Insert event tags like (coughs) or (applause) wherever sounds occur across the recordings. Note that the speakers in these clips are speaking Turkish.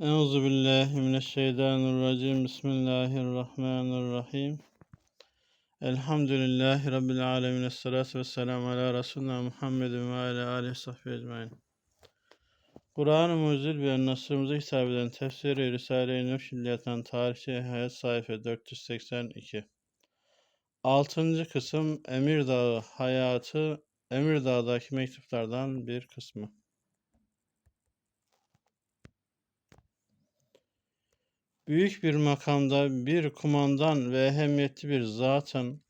Euzu billahi mineşşeytanirracim. Bismillahirrahmanirrahim. Elhamdülillahi rabbil alamin. Essalatu vesselamu ala resulina Muhammedin ve ala alihi sahbihi ecmaîn. Kur'an-ı Mucizül ve Nasrımıza hitap eden tefsiri Risale-i Nur Şilliyat'tan Tarihçi Hayat sayfa 482. Altıncı kısım Emir Dağı Hayatı Emir Dağ'daki mektuplardan bir kısmı. Büyük bir makamda bir kumandan ve ehemmiyetli bir zatın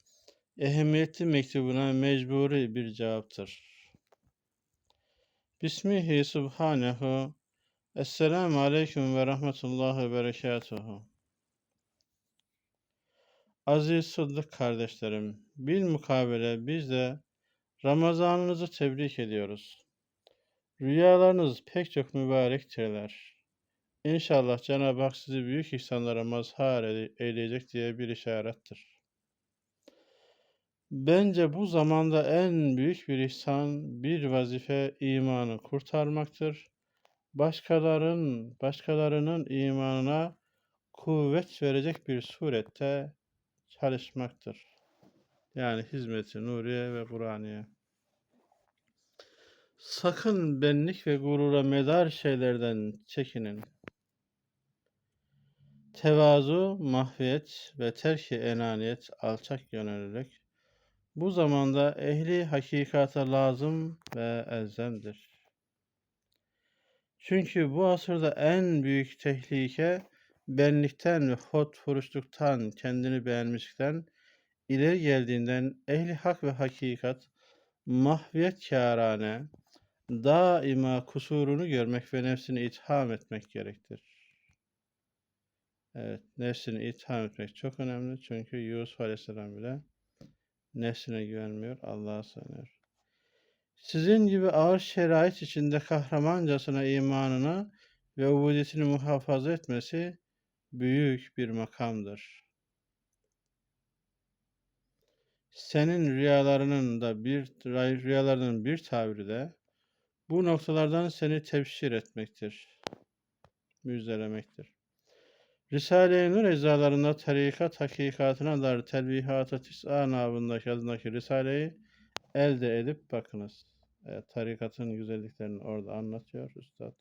ehemmiyetli mektubuna mecburi bir cevaptır. Bismihi subhanehu Esselamu aleyküm ve rahmetullahi ve berekatuhu. Aziz Sıddık kardeşlerim, bil mukabele biz de Ramazanınızı tebrik ediyoruz. Rüyalarınız pek çok mübarektirler. İnşallah Cenab-ı Hak sizi büyük ihsanlara mazhar eyleyecek diye bir işarettir. Bence bu zamanda en büyük bir ihsan, bir vazife imanı kurtarmaktır. Başkaların, başkalarının imanına kuvvet verecek bir surette çalışmaktır. Yani hizmeti Nuriye ve Kur'aniye. Sakın benlik ve gurura medar şeylerden çekinin. Tevazu, mahviyet ve terki enaniyet alçak yönelerek bu zamanda ehli hakikata lazım ve elzemdir. Çünkü bu asırda en büyük tehlike benlikten ve hot furuşluktan, kendini beğenmişlikten, ileri geldiğinden ehli hak ve hakikat, mahviyet kârane, daima kusurunu görmek ve nefsini itham etmek gerektir. Evet, nefsini itham etmek çok önemli. Çünkü Yusuf Aleyhisselam bile nefsine güvenmiyor, Allah'a sığınıyor. Sizin gibi ağır şerait içinde kahramancasına imanını ve ubudiyetini muhafaza etmesi büyük bir makamdır. Senin rüyalarının da bir rüyalarının bir tabiri de bu noktalardan seni tebşir etmektir, müjdelemektir. Risale-i Nur eczalarında tarikat hakikatına dair telvihat-ı tis'a nabındaki adındaki Risale'yi elde edip bakınız. Evet, tarikatın güzelliklerini orada anlatıyor Üstad.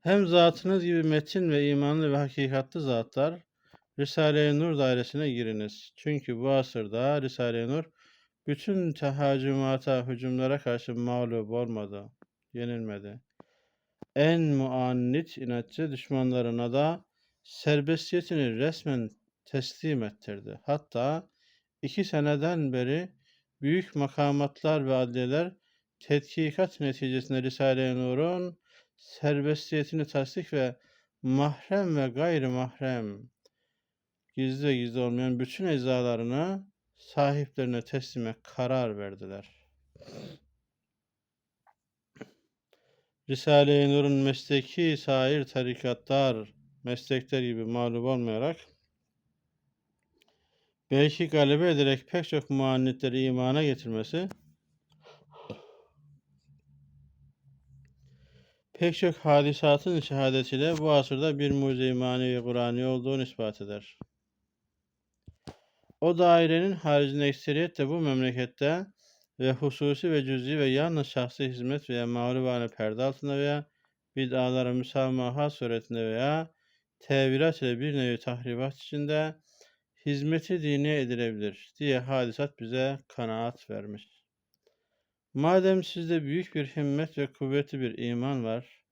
Hem zatınız gibi metin ve imanlı ve hakikatlı zatlar Risale-i Nur dairesine giriniz. Çünkü bu asırda Risale-i Nur bütün tehacümata, hücumlara karşı mağlup olmadı, yenilmedi en muannit inatçı düşmanlarına da serbestiyetini resmen teslim ettirdi. Hatta iki seneden beri büyük makamatlar ve adliyeler tetkikat neticesinde Risale-i Nur'un serbestiyetini tasdik ve mahrem ve gayri mahrem gizli ve gizli olmayan bütün eczalarını sahiplerine teslime karar verdiler. Risale-i Nur'un mesleki sair tarikatlar, meslekler gibi mağlup olmayarak belki galebe ederek pek çok muannitleri imana getirmesi pek çok hadisatın şehadetiyle bu asırda bir mucize-i manevi Kur'an'i olduğunu ispat eder. O dairenin haricinde ekseriyetle bu memlekette ve hususi ve cüz'i ve yalnız şahsi hizmet veya mağlubane perde altında veya bid'alara müsamaha suretinde veya tevirat ile bir nevi tahribat içinde hizmeti dine edilebilir diye hadisat bize kanaat vermiş. Madem sizde büyük bir himmet ve kuvvetli bir iman var,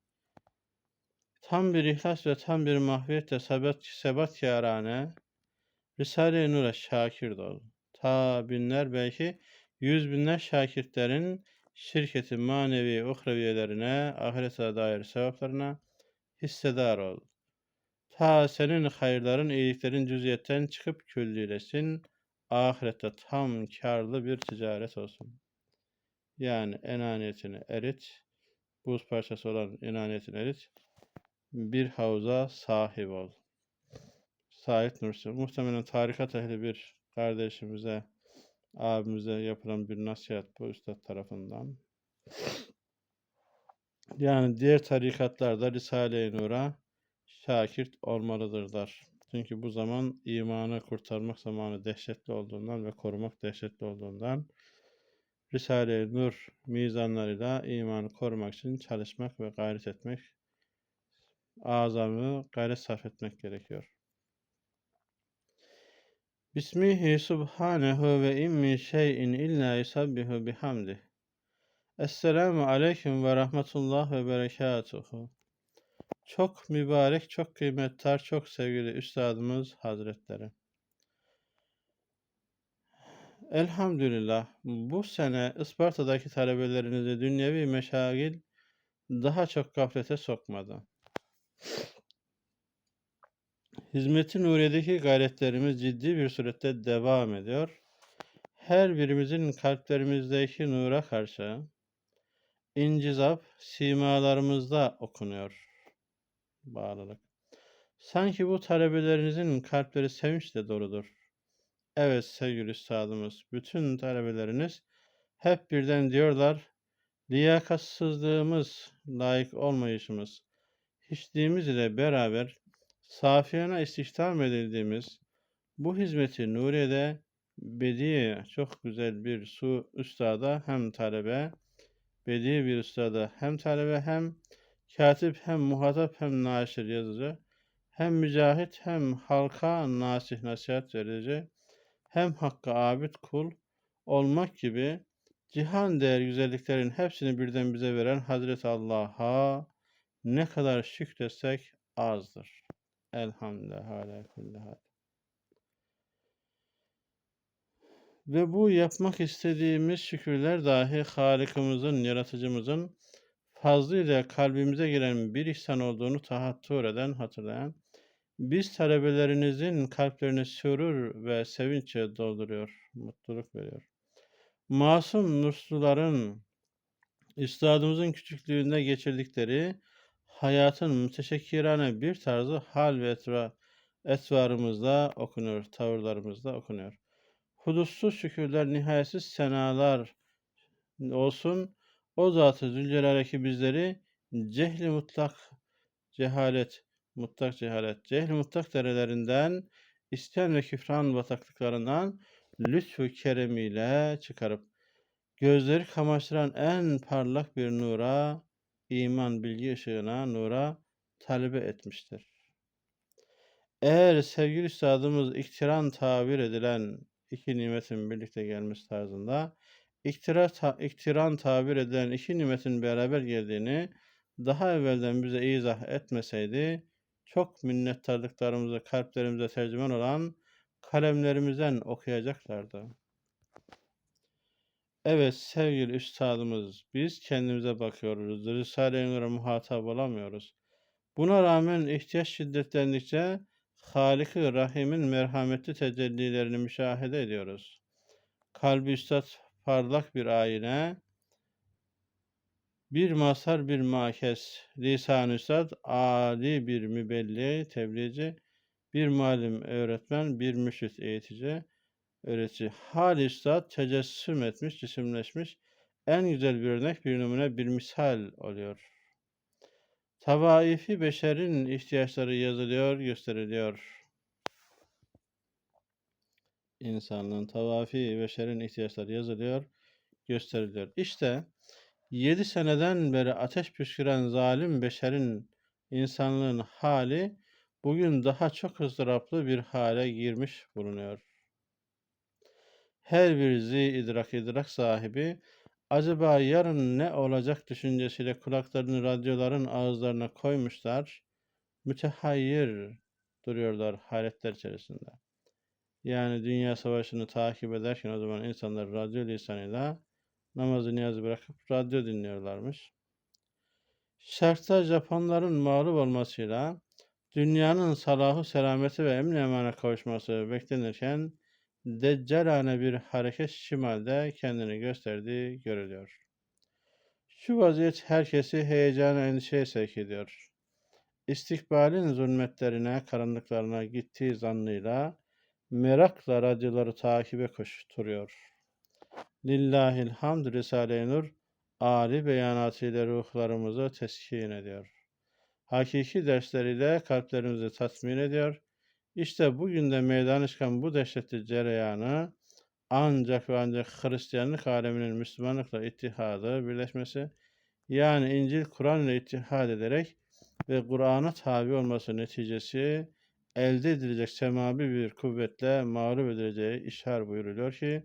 tam bir ihlas ve tam bir mahviyetle sebat, sebat yarane, Risale-i Nur'a şakir ol. Ta binler belki yüz binler şakirtlerin şirketi manevi uhreviyelerine, ahirete dair sevaplarına hissedar ol. Ta senin hayırların, iyiliklerin cüziyetten çıkıp küllülesin, ahirette tam karlı bir ticaret olsun. Yani enaniyetini erit, buz parçası olan enaniyetini erit, bir havuza sahip ol. Said Nursi, muhtemelen tarikat ehli bir kardeşimize abimize yapılan bir nasihat bu üstad tarafından. Yani diğer tarikatlar da Risale-i Nur'a şakirt olmalıdırlar. Çünkü bu zaman imanı kurtarmak zamanı dehşetli olduğundan ve korumak dehşetli olduğundan Risale-i Nur mizanlarıyla imanı korumak için çalışmak ve gayret etmek, azamı gayret sarf etmek gerekiyor. Bismihi subhanehu ve immi şeyin illa yusabbihu bihamdih. Esselamu aleyküm ve rahmetullah ve berekatuhu. Çok mübarek, çok kıymetli, çok sevgili Üstadımız Hazretleri. Elhamdülillah bu sene Isparta'daki talebelerinizi dünyevi meşagil daha çok gaflete sokmadı. Hizmet-i Nuriye'deki gayretlerimiz ciddi bir surette devam ediyor. Her birimizin kalplerimizdeki nura karşı incizap simalarımızda okunuyor. Bağlılık. Sanki bu talebelerinizin kalpleri sevinçle doludur. Evet sevgili üstadımız, bütün talebeleriniz hep birden diyorlar, liyakatsızlığımız, layık olmayışımız, hiçliğimiz ile beraber safiyana istihdam edildiğimiz bu hizmeti Nuriye'de Bediye çok güzel bir su üstada hem talebe, Bediye bir üstada hem talebe hem katip hem muhatap hem naşir yazıcı hem mücahit hem halka nasih nasihat verici hem hakka abid kul olmak gibi cihan değer güzelliklerin hepsini birden bize veren Hazreti Allah'a ne kadar şükretsek azdır. Elhamdülillah ala kulli hal. Ve bu yapmak istediğimiz şükürler dahi Halikimizin, Yaratıcımızın fazlıyla kalbimize giren bir ihsan olduğunu tahattür eden, hatırlayan, biz talebelerinizin kalplerini sürür ve sevinçle dolduruyor, mutluluk veriyor. Masum nursuların, üstadımızın küçüklüğünde geçirdikleri hayatın müteşekkirane bir tarzı hal ve etva, etvarımızda okunuyor, tavırlarımızda okunuyor. Hudutsuz şükürler, nihayetsiz senalar olsun. O zatı Zülcelal'deki bizleri cehli mutlak cehalet, mutlak cehalet, cehli mutlak derelerinden, isyan ve küfran bataklıklarından lütfu keremiyle çıkarıp gözleri kamaştıran en parlak bir nura, iman bilgi ışığına, nura talebe etmiştir. Eğer sevgili üstadımız iktiran tabir edilen iki nimetin birlikte gelmesi tarzında iktira, ta, iktiran tabir edilen iki nimetin beraber geldiğini daha evvelden bize izah etmeseydi çok minnettarlıklarımızı kalplerimize tercüman olan kalemlerimizden okuyacaklardı. Evet sevgili üstadımız biz kendimize bakıyoruz. Risale-i Nur'a muhatap olamıyoruz. Buna rağmen ihtiyaç şiddetlendikçe Halik-i Rahim'in merhametli tecellilerini müşahede ediyoruz. Kalbi üstad parlak bir ayine, bir masar bir makes, lisan üstad âli bir mübelli, tebliğci, bir malim öğretmen, bir müşrit eğitici, öğretici. Hal üstad tecessüm etmiş, cisimleşmiş, en güzel bir örnek, bir numune, bir misal oluyor. Tavaifi beşerin ihtiyaçları yazılıyor, gösteriliyor. İnsanlığın tavafi beşerin ihtiyaçları yazılıyor, gösteriliyor. İşte yedi seneden beri ateş püsküren zalim beşerin insanlığın hali bugün daha çok ızdıraplı bir hale girmiş bulunuyor. Her bir zi idrak idrak sahibi acaba yarın ne olacak düşüncesiyle kulaklarını radyoların ağızlarına koymuşlar, mütehayyir duruyorlar hayretler içerisinde. Yani dünya savaşını takip ederken o zaman insanlar radyo lisanıyla namazı niyazı bırakıp radyo dinliyorlarmış. Şarkta Japonların mağlup olmasıyla dünyanın salahu selameti ve emni kavuşması beklenirken deccalane bir hareket şimalde kendini gösterdiği görülüyor. Şu vaziyet herkesi heyecana endişeye sevk ediyor. İstikbalin zulmetlerine, karanlıklarına gittiği zannıyla merakla radyoları takibe koşturuyor. Lillahil hamd Risale-i Nur âli beyanatıyla ruhlarımızı teskin ediyor. Hakiki dersleriyle kalplerimizi tatmin ediyor. İşte bugün de meydana çıkan bu dehşetli cereyanı ancak ve ancak Hristiyanlık aleminin Müslümanlıkla ittihadı, birleşmesi, yani İncil, Kur'an ile ittihad ederek ve Kur'an'a tabi olması neticesi elde edilecek semavi bir kuvvetle mağlup edileceği işar buyuruluyor ki,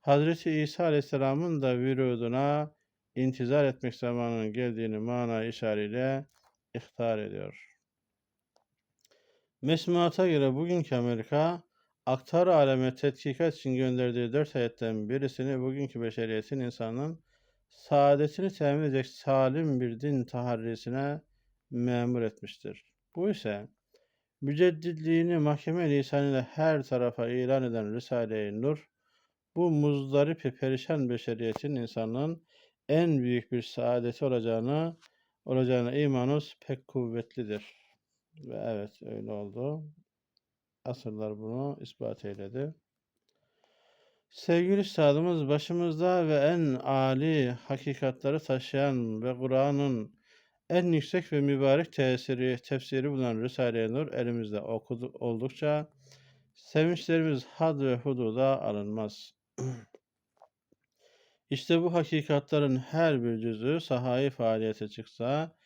Hazreti İsa Aleyhisselam'ın da vüruduna intizar etmek zamanının geldiğini mana işareyle ihtar ediyor. Mesmuata göre bugünkü Amerika, aktar aleme tetkikat için gönderdiği dört ayetten birisini bugünkü beşeriyetin insanın saadetini temin edecek salim bir din taharrisine memur etmiştir. Bu ise müceddidliğini mahkeme lisanıyla her tarafa ilan eden Risale-i Nur, bu muzdarip perişan beşeriyetin insanlığın en büyük bir saadeti olacağını olacağına imanımız pek kuvvetlidir. Ve evet öyle oldu. Asırlar bunu ispat eyledi. Sevgili üstadımız başımızda ve en âli hakikatları taşıyan ve Kur'an'ın en yüksek ve mübarek tesiri, tefsiri bulunan Risale-i Nur elimizde okudu, oldukça sevinçlerimiz had ve hududa alınmaz. İşte bu hakikatların her bir cüzü sahayı faaliyete çıksa,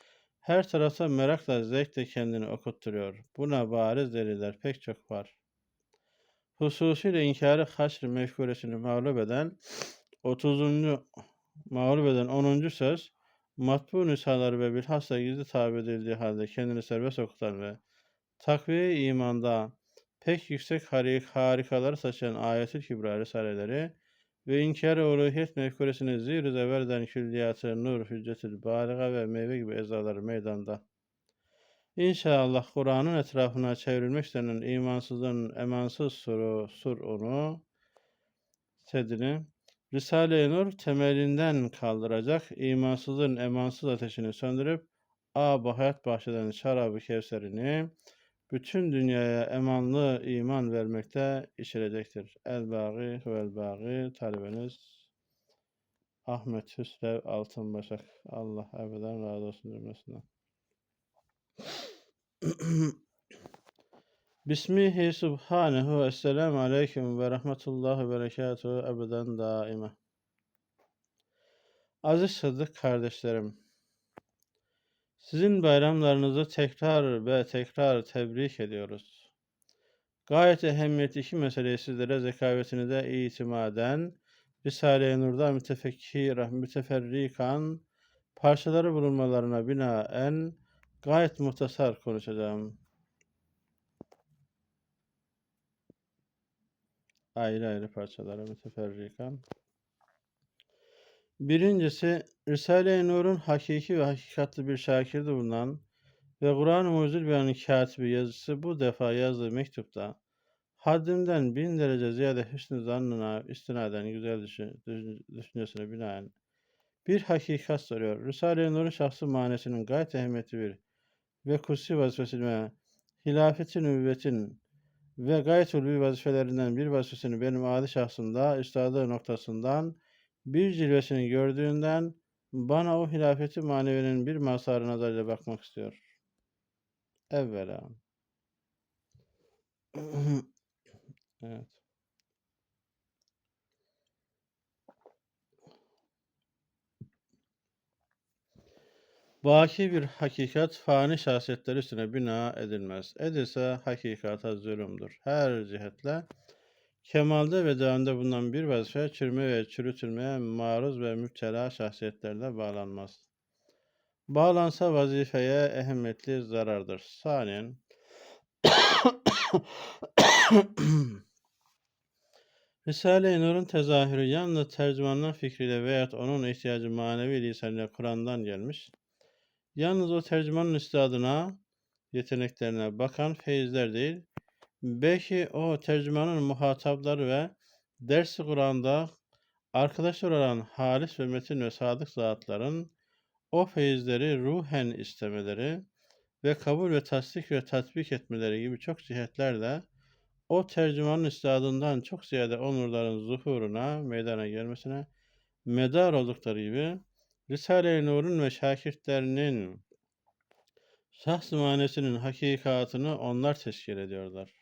her tarafta merakla zevkle kendini okutturuyor. Buna bariz deliller pek çok var. Hususiyle inkarı haşr mefkuresini mağlup eden 30. mağlup eden 10. söz matbu nüshaları ve bilhassa gizli tabi edildiği halde kendini serbest okutan ve takviye imanda pek yüksek harik harikaları taşıyan ayetül kübra risaleleri ve inkar-ı uluhiyet mefkuresini zir-i zeverden külliyatı nur, hüccetül baliga ve meyve gibi ezaları meydanda. İnşallah Kur'an'ın etrafına çevrilmek istenen imansızın emansız suru, sur onu, sedini, Risale-i Nur temelinden kaldıracak, imansızın emansız ateşini söndürüp, ab hayat bahşeden şarabı kevserini, bütün dünyaya emanlı iman vermekte içirecektir. El-Bâgî vel-Bâgî talebeniz Ahmet Hüsrev Altınbaşak. Allah ebeden razı olsun cümlesinden. (clears throat) Bismihi subhanehu ve selamu aleyküm ve rahmetullahi ve berekatuhu ebeden daime. Aziz Sadık kardeşlerim, sizin bayramlarınızı tekrar ve tekrar tebrik ediyoruz. Gayet ehemmiyetli iki meseleyi sizlere zekavetinize itimaden, Risale-i Nur'da mütefekkir, müteferrikan, parçaları bulunmalarına binaen gayet muhtasar konuşacağım. Ayrı ayrı parçalara müteferrikan. Birincisi, Risale-i Nur'un hakiki ve hakikatli bir şakirde bulunan ve Kur'an-ı Mucizül Beyan'ın katibi yazısı bu defa yazdığı mektupta haddimden bin derece ziyade hüsnü zannına istinaden güzel düşüncesine binaen bir hakikat soruyor. Risale-i Nur'un şahsı manesinin gayet ehemmiyetli bir ve kutsi vazifesine hilafetin nübüvvetin ve gayet ulvi vazifelerinden bir vazifesini benim adi şahsımda üstadı noktasından bir cilvesini gördüğünden bana o hilafeti manevinin bir mazharı nazarıyla bakmak istiyor. Evvela. (clears throat) evet. Vaki bir hakikat fani şahsiyetler üstüne bina edilmez. Edilse hakikata zulümdür. Her cihetle kemalde ve devamda bulunan bir vazife çürüme ve çürütülmeye maruz ve müptela şahsiyetlerle bağlanmaz. Bağlansa vazifeye ehemmiyetli zarardır. Saniyen (coughs) Risale-i Nur'un tezahürü yalnız tercümanın fikriyle veyahut onun ihtiyacı manevi lisanıyla Kur'an'dan gelmiş. Yalnız o tercümanın üstadına, yeteneklerine bakan feyizler değil, belki o tercümanın muhatapları ve dersi Kur'an'da arkadaşlar olan halis ve metin ve sadık zatların o feyizleri ruhen istemeleri ve kabul ve tasdik ve tatbik etmeleri gibi çok cihetlerle o tercümanın üstadından çok ziyade onurların zuhuruna, meydana gelmesine medar oldukları gibi Risale-i Nur'un ve şakirtlerinin şahs manesinin hakikatını onlar teşkil ediyorlar.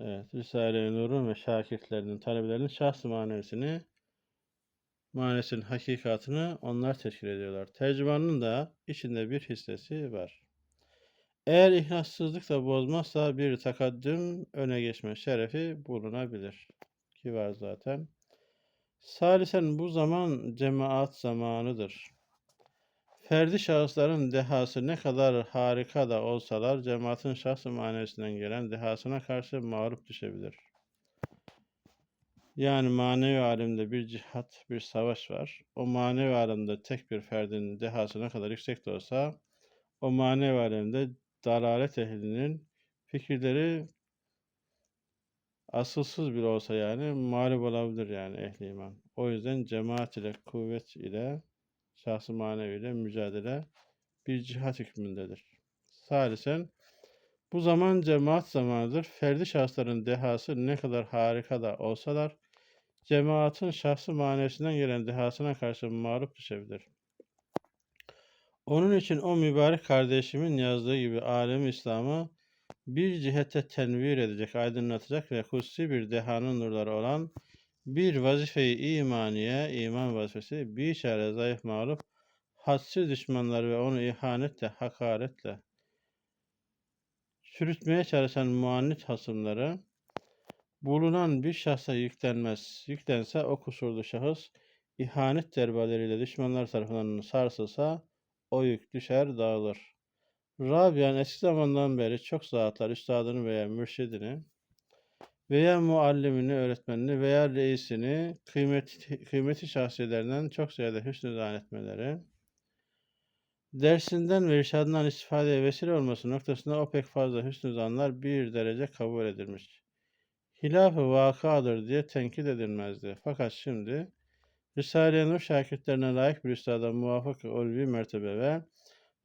Evet, Risale-i Nur'un ve şakirtlerinin, talebelerinin şahs manesini, manesinin hakikatını onlar teşkil ediyorlar. Tercümanın da içinde bir hissesi var. Eğer ihlassızlık da bozmazsa bir takaddüm öne geçme şerefi bulunabilir. Ki var zaten. Salisen bu zaman cemaat zamanıdır. Ferdi şahısların dehası ne kadar harika da olsalar cemaatin şahsı manesinden gelen dehasına karşı mağlup düşebilir. Yani manevi alemde bir cihat, bir savaş var. O manevi alemde tek bir ferdin dehası ne kadar yüksek de olsa o manevi alemde dalalet ehlinin fikirleri asılsız bile olsa yani mağlup olabilir yani ehli iman. O yüzden cemaat ile kuvvet ile şahsı manevi ile mücadele bir cihat hükmündedir. Salisen bu zaman cemaat zamanıdır. Ferdi şahısların dehası ne kadar harika da olsalar cemaatin şahsı manesinden gelen dehasına karşı mağlup düşebilir. Onun için o mübarek kardeşimin yazdığı gibi alem İslam'ı bir cihete tenvir edecek, aydınlatacak ve kutsi bir dehanın nurları olan bir vazife-i imaniye, iman vazifesi, bir çare zayıf mağlup, hadsiz düşmanlar ve onu ihanetle, hakaretle çürütmeye çalışan muannit hasımları, bulunan bir şahsa yüklenmez. Yüklense o kusurlu şahıs, ihanet derbaleriyle düşmanlar tarafından sarsılsa, o yük düşer, dağılır. Rabian eski zamandan beri çok zatlar üstadını veya mürşidini veya muallimini, öğretmenini veya reisini kıymeti, kıymeti şahsiyelerinden çok ziyade hüsnü zannetmeleri, dersinden ve irşadından istifadeye vesile olması noktasında o pek fazla hüsnü zanlar bir derece kabul edilmiş. Hilaf-ı vakadır diye tenkit edilmezdi. Fakat şimdi Risale-i Nur şakirtlerine layık bir üstada muvafık ulvi mertebe ve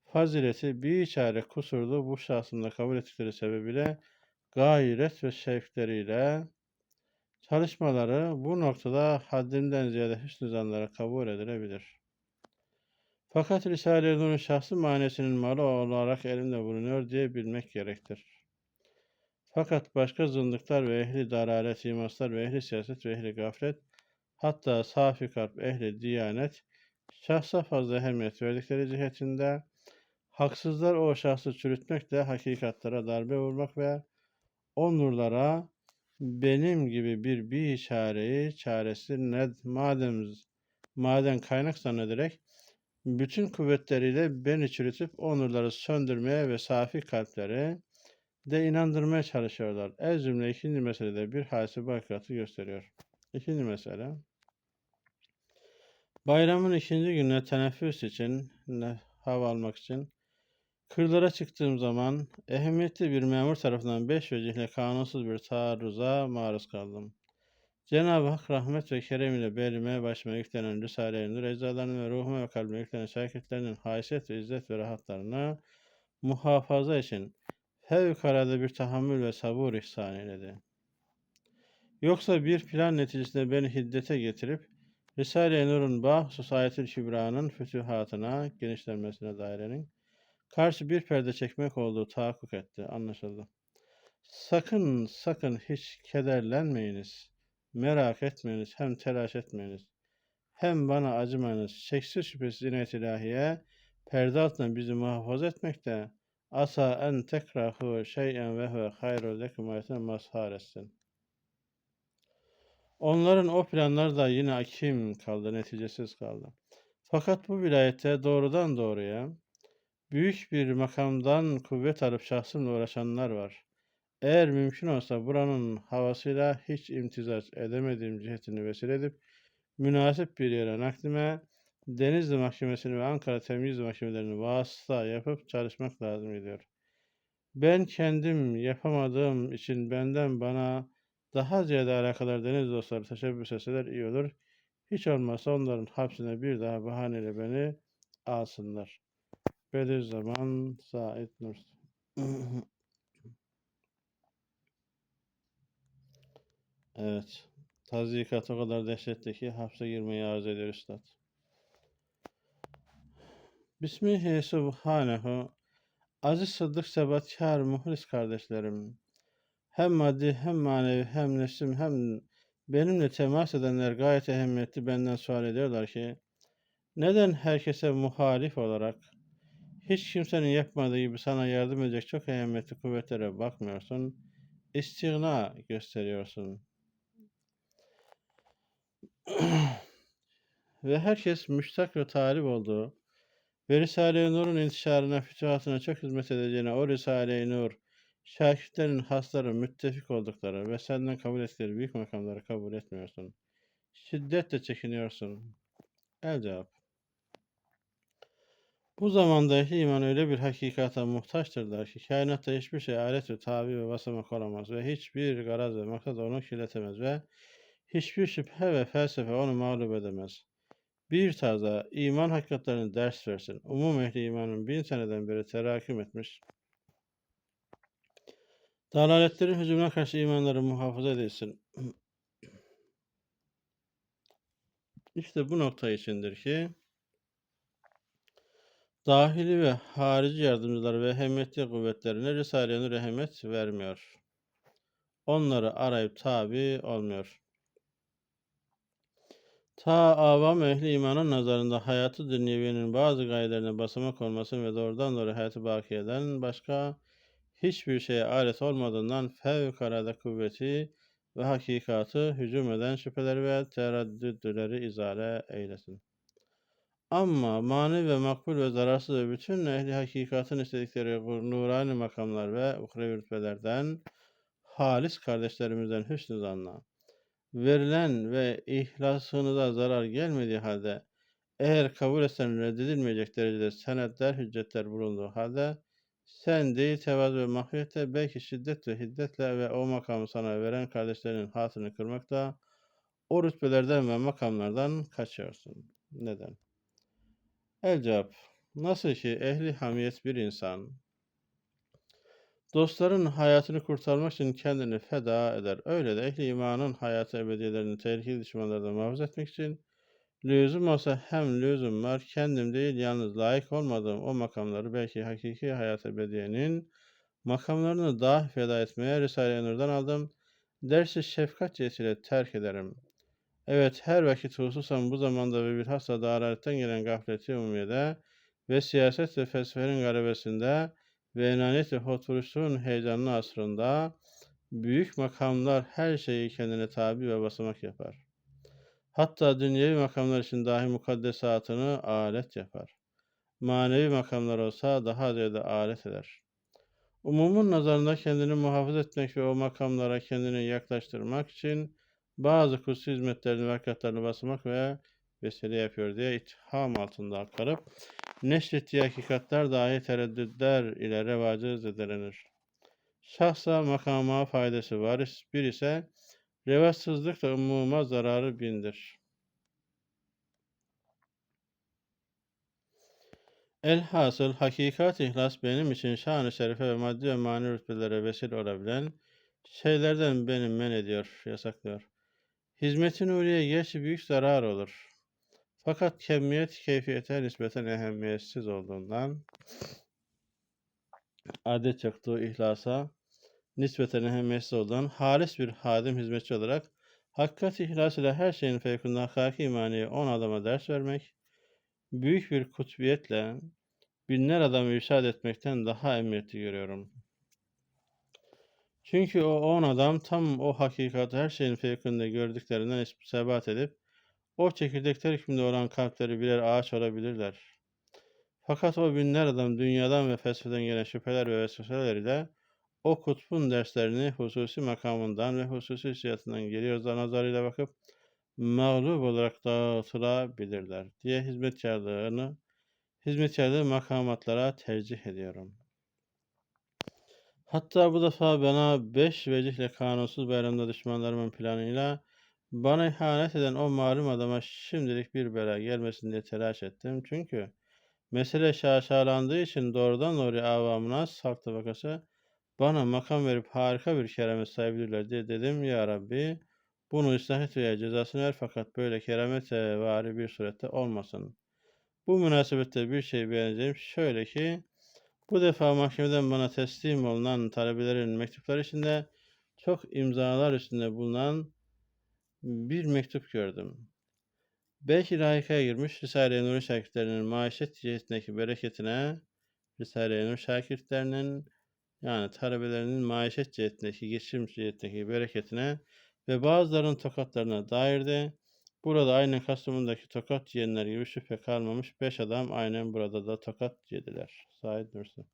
fazileti bir çare kusurlu bu şahsında kabul ettikleri sebebiyle gayret ve şevkleriyle çalışmaları bu noktada haddinden ziyade hüsnü zanlara kabul edilebilir. Fakat Risale-i Nur'un şahsı manesinin malı olarak elimde bulunuyor diye bilmek gerektir. Fakat başka zındıklar ve ehli dalalet, imaslar ve ehli siyaset ve ehli gaflet hatta safi kalp ehli diyanet şahsa fazla ehemmiyet verdikleri cihetinde haksızlar o şahsı çürütmekle hakikatlara darbe vurmak ve o nurlara benim gibi bir bir işareyi çaresi ne madem maden kaynak zannederek bütün kuvvetleriyle beni çürütüp o nurları söndürmeye ve safi kalpleri de inandırmaya çalışıyorlar. Ez cümle ikinci meselede bir hasibe hakikati gösteriyor. İkinci mesele. Bayramın ikinci gününe teneffüs için, hava almak için kırlara çıktığım zaman ehemmiyetli bir memur tarafından beş vecihle kanunsuz bir taarruza maruz kaldım. Cenab-ı Hak rahmet ve kerem ile belime başıma yüklenen Risale-i Nur, ve ruhuma ve kalbime yüklenen şakirtlerinin haysiyet ve izzet ve rahatlarını muhafaza için fevkalade bir tahammül ve sabır ihsan eyledi. Yoksa bir plan neticesinde beni hiddete getirip Risale-i Nur'un bahsus ayet-i kübranın fütühatına, genişlenmesine dairenin karşı bir perde çekmek olduğu tahakkuk etti, anlaşıldı. Sakın, sakın hiç kederlenmeyiniz, merak etmeyiniz, hem telaş etmeyiniz. Hem bana acımayınız, şeksiz şüphesiz inayet ilahiye, perde altından bizi muhafaza etmekte, asa en tekrahu şeyen ve huve hayrul lekum ayetine mazhar etsin. Onların o planları da yine akim kaldı, neticesiz kaldı. Fakat bu vilayette doğrudan doğruya büyük bir makamdan kuvvet alıp şahsımla uğraşanlar var. Eğer mümkün olsa buranın havasıyla hiç imtizaç edemediğim cihetini vesile edip münasip bir yere naklime Denizli Mahkemesi'ni ve Ankara Temyiz Mahkemelerini vasıta yapıp çalışmak lazım ediyor. Ben kendim yapamadığım için benden bana daha ziyade alakalar deniz dostları teşebbüs etseler iyi olur. Hiç olmazsa onların hapsine bir daha bahaneyle beni alsınlar. Bediüzzaman Said Nursi Evet. Tazikat o kadar dehşetli ki hapse girmeyi arzu ediyor üstad. Bismihi Subhanehu Aziz Sıddık Sebatkar muhlis kardeşlerim. Hem maddi hem manevi hem nefsim hem benimle temas edenler gayet ehemmiyetli benden sual ediyorlar ki neden herkese muhalif olarak hiç kimsenin yapmadığı gibi sana yardım edecek çok ehemmiyetli kuvvetlere bakmıyorsun, istigna gösteriyorsun. (clears throat) ve herkes müştak ve talip olduğu ve Risale-i Nur'un intişarına, fütuhatına çok hizmet edeceğine o Risale-i Nur, şakirtlerin hasları müttefik oldukları ve senden kabul ettikleri büyük makamları kabul etmiyorsun. Şiddetle çekiniyorsun. El cevap. Bu zamanda ehli iman öyle bir hakikata muhtaçtırlar ki kainatta hiçbir şey alet ve tabi ve basamak olamaz ve hiçbir garaz ve maksat onu kirletemez ve hiçbir şüphe ve felsefe onu mağlup edemez. Bir tarzda iman hakikatlerini ders versin. Umum ehli imanın bin seneden beri teraküm etmiş. Dalaletlerin hücumuna karşı imanları muhafaza edilsin. (clears throat) İşte bu nokta içindir ki dahili ve harici yardımcılar ve ehemmiyetli kuvvetlerine Risale-i Nur ehemmiyet vermiyor. Onları arayıp tabi olmuyor. Ta avam ehli imanın nazarında hayatı dünyeviyenin bazı gayelerine basamak olması ve doğrudan doğru hayatı bakiyeden başka hiçbir şeye alet olmadığından fevkalade kuvveti ve hakikatı hücum eden şüpheleri ve tereddütleri izale eylesin. Ama mani ve makbul ve zararsız ve bütün ehli hakikatın istedikleri nurani makamlar ve uhrevi rütbelerden halis kardeşlerimizden hüsnü zanla verilen ve ihlasınıza zarar gelmediği halde eğer kabul etsen reddedilmeyecek derecede senetler, hüccetler bulunduğu halde sen değil tevazu ve mahviyette belki şiddet ve hiddetle ve o makamı sana veren kardeşlerinin hatırını kırmakla o rütbelerden ve makamlardan kaçıyorsun. Neden? El cevap. Nasıl ki ehli hamiyet bir insan dostların hayatını kurtarmak için kendini feda eder. Öyle de ehli imanın hayatı ebediyelerini tehlikeli düşmanlardan muhafaza etmek için lüzum olsa hem lüzum var kendim değil yalnız layık olmadığım o makamları belki hakiki hayat ebediyenin makamlarını daha feda etmeye Risale-i Nur'dan aldım. Dersi şefkat cihetiyle terk ederim. Evet her vakit hususan bu zamanda ve bilhassa dalaretten gelen gafleti umumiyede ve siyaset ve felsefenin galebesinde ve enanet ve hoturuşun heyecanlı asrında büyük makamlar her şeyi kendine tabi ve basamak yapar. Hatta dünyevi makamlar için dahi mukaddesatını alet yapar. Manevi makamlar olsa daha ziyade alet eder. Umumun nazarında kendini muhafaza etmek ve o makamlara kendini yaklaştırmak için bazı kutsu hizmetlerini ve hakikatlerini basamak veya vesile yapıyor diye itham altında kalıp neşrettiği hakikatler dahi tereddütler ile revacı zedelenir. Şahsa makama faydası var, bir ise revaçsızlıkla umuma zararı bindir. Elhasıl hakikat ihlas benim için şan-ı şerife ve maddi ve mani rütbelere vesile olabilen şeylerden benim men ediyor, yasaklıyor. Hizmetin nuriye gerçi büyük zarar olur. Fakat kemiyet keyfiyete nispeten ehemmiyetsiz olduğundan adet çoktuğu ihlasa nispeten ehemmiyetsiz olduğundan halis bir hadim hizmetçi olarak hakikat ihlas ile her şeyin fevkinde hakiki imaniye on adama ders vermek, büyük bir kutbiyetle binler adamı irşad etmekten daha emniyetli görüyorum. Çünkü o on adam tam o hakikati her şeyin fevkinde gördüklerinden sebat edip o çekirdekler hükmünde olan kalpleri birer ağaç olabilirler. Fakat o binler adam dünyadan ve felsefeden gelen şüpheler ve vesveseler ile o kutbun derslerini hususi makamından ve hususi hissiyatından geliyoruz da nazarıyla bakıp mağlup olarak dağıtılabilirler diye hizmetkarlığını, hizmetkarlığı makamatlara tercih ediyorum. Hatta bu defa bana beş vecihle kanunsuz bayramda düşmanlarımın planıyla bana ihanet eden o malum adama şimdilik bir bela gelmesin diye telaş ettim. Çünkü mesele şaşalandığı için doğrudan doğruya avamına halk tabakası bana makam verip harika bir kereme sayabilirler diye dedim. Ya Rabbi Bunu ıslah et veya cezasını ver fakat böyle keramete vari bir surette olmasın. Bu münasebette bir şey beğeneceğim. Şöyle ki bu defa mahkemeden bana teslim olunan talebelerin mektupları içinde çok imzalar üstünde bulunan bir mektup gördüm. Belki layıkaya girmiş Risale-i Nur şakirtlerinin maişet cihetindeki bereketine, Risale-i Nur şakirtlerinin yani talebelerinin maişet cihetindeki, geçim cihetindeki bereketine ve bazılarının tokatlarına dair de burada aynen Kastamonu'daki tokat yiyenler gibi şüphe kalmamış. Beş adam aynen burada da tokat yediler. Said Nursi.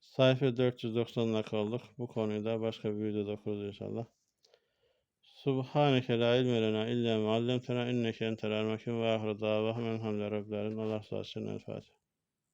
Sayfa 490'la kaldık. Bu konuyu da başka bir videoda okuruz inşallah. Subhaneke la ilme lena illa ma allamtena inneke entel hakim ve ahire davahum elhamdülillahi rabbil. Allah razı olsun. El Fatiha.